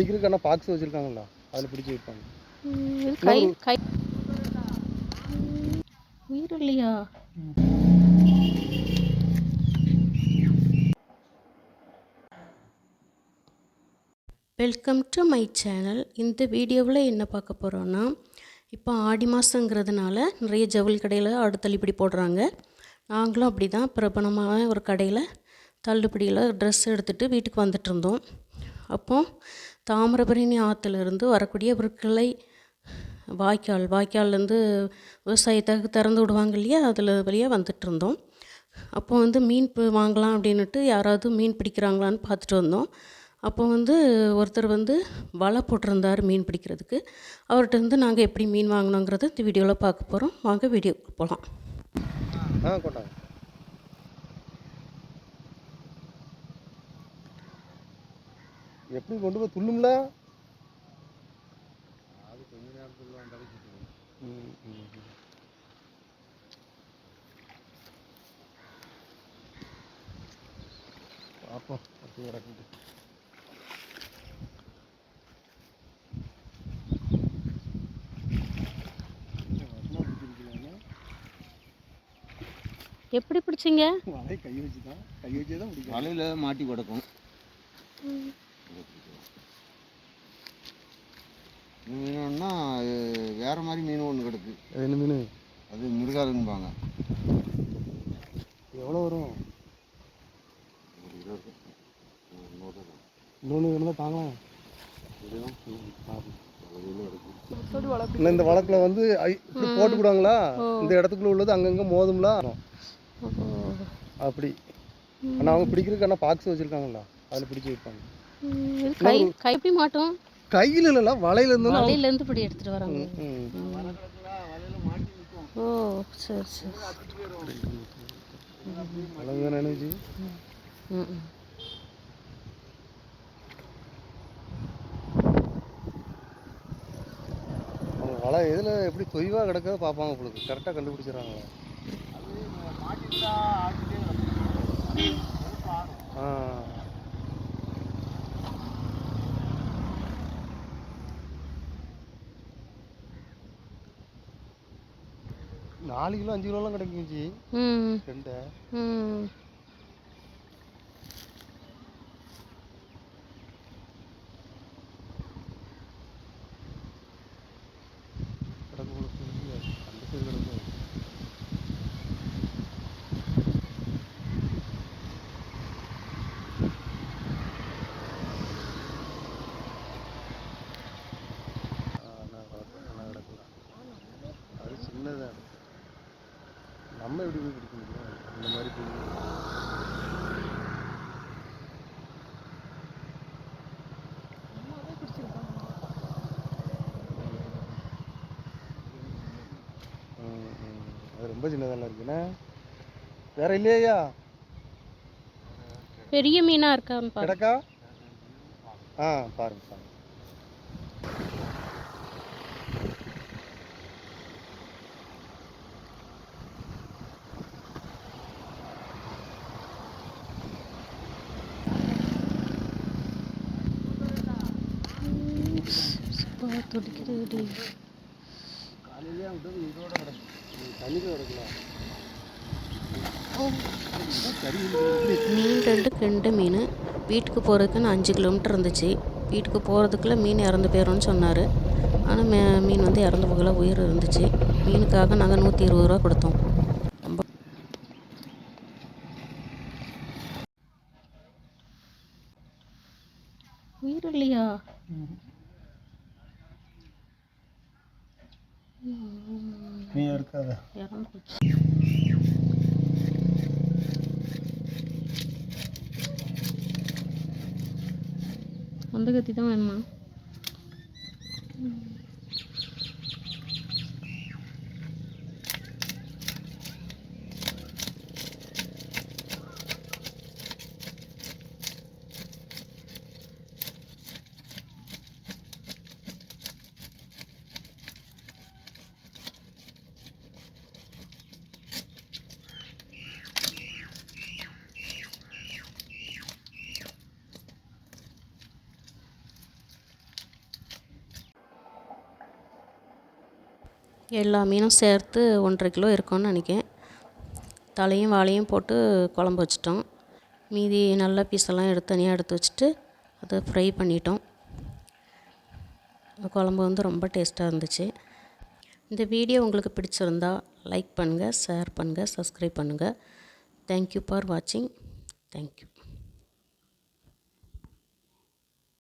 பிடிக்கிறதுக்கு ஆனால் பாக்ஸ் வச்சுருக்காங்களா அதில் பிடிச்சி வைப்பாங்க. கை கை உயிர் இல்லையா? வெல்கம் டு மை சேனல் இந்த வீடியோவில் என்ன பார்க்க போகிறோன்னா இப்போ ஆடி மாதங்கிறதுனால நிறைய ஜவுளி கடையில் ஆடு தள்ளுபடி போடுறாங்க. நாங்களும் அப்படி தான் பிரபலமான ஒரு கடையில் தள்ளுபடியில் ட்ரெஸ் எடுத்துகிட்டு வீட்டுக்கு வந்துட்டு இருந்தோம். அப்போ தாமிரபரணி ஆற்றுலேருந்து வரக்கூடிய ஒரு கிளை வாய்க்கால் வாய்க்கால்லேருந்து விவசாயத்துக்கு திறந்து விடுவாங்க இல்லையா? அதில் வழியாக வந்துட்டு இருந்தோம். அப்போ வந்து மீன் வாங்கலாம் அப்படின்னுட்டு யாராவது மீன் பிடிக்கிறாங்களான்னு பார்த்துட்டு வந்தோம். அப்போ வந்து ஒருத்தர் வந்து வலை போட்டிருந்தார் மீன் பிடிக்கிறதுக்கு. அவர்கிட்ட இருந்து நாங்கள் எப்படி மீன் வாங்கினோங்கிறத இந்த வீடியோவில் பார்க்க போகிறோம் வாங்க வீடியோக்கு போகலாம் ஆ கொண்டாங்க. எப்படி கொண்டு போய் துள்ளும்ல? அது கொஞ்ச ம். பார்ப்போம் அப்படி கிடக்குது எப்படி பிடிச்சிங்க? வலை கை வச்சு தான் கை வச்சே தான் பிடிக்கும். வலையில் மாட்டி கிடக்கும். மீனுன்னா அது வேற மாதிரி மீன் ஒன்று கிடக்கு. அது என்ன மீன்? அது மிருகாதுன்பாங்க எவ்வளோ வரும். இன்னொன்று இருந்தால் தாங்கலாம். இந்த வழக்கில் வந்து போட்டு விடுவாங்களா இந்த இடத்துக்குள்ள உள்ளது அங்கங்கே மோதும்ல? அப்படி. ஆனால் அவங்க பிடிக்கிறதுக்கு ஆனால் பாக்ஸ் வச்சுருக்காங்களா அதில் பிடிச்சி வைப்பாங்க. இது கை கை எப்படி மாட்டோம். கையில் இல்லைல்ல வலையில இருந்து வலையிலேருந்து இப்படி எடுத்துகிட்டு வராங்க. ஓ சரி சரி. அழகு நினைச்சு வலை எதில் எப்படி தொய்வாக கிடக்கிறத பார்ப்பாங்க உங்களுக்கு கரெக்டாக கண்டுபிடிச்சிடறாங்க ஆ நாலு கிலோ அஞ்சு கிலோலாம் கிடைக்கும் ஜி. ரெண்டை. சின்னதாக நம்ம எப்படி போய் பிடிக்க முடியும்? இந்த மாதிரி போய் ம், ம். அது ரொம்ப சின்னதாக இருக்குண்ணே வேற இல்லையா? பெரிய மீனாக இருக்கான்னு பாரு. கிடக்கா? ஆ பாருங்க பாருங்க. சுப்பா துடிக்குது காலையிலே விட்டது இதோட கிடக்கு தண்ணியில் கிடக்கலாம் மீன் ரெண்டு கெண்டை மீன். வீட்டுக்கு போகிறதுக்கு நான் அஞ்சு கிலோமீட்டர் இருந்துச்சு. வீட்டுக்கு போகிறதுக்குள்ளே மீன் இறந்து போயிடும்னு சொன்னார். ஆனால் மே மீன் வந்து இறந்து போகல உயிர் இருந்துச்சு. மீனுக்காக நாங்கள் நூற்றி இருபது ரூபா கொடுத்தோம். ரொம்ப உயிர் இல்லையா? நீ இருக்காத. இறந்து அந்த கத்தி தான் வேணுமா? எல்லா மீனும் சேர்த்து ஒன்றரை கிலோ இருக்கும்னு நினைக்கேன் தலையும் வாழையும் போட்டு குழம்பு வச்சிட்டோம். மீதி நல்ல பீஸெல்லாம் எடுத்து தனியாக எடுத்து வச்சுட்டு அதை ஃப்ரை பண்ணிட்டோம். குழம்பு வந்து ரொம்ப டேஸ்ட்டாக இருந்துச்சு. இந்த வீடியோ உங்களுக்கு பிடிச்சிருந்தா லைக் பண்ணுங்கள் ஷேர் பண்ணுங்கள் சப்ஸ்கிரைப் பண்ணுங்கள் தேங்க்யூ ஃபார் வாட்சிங் தேங்க்யூ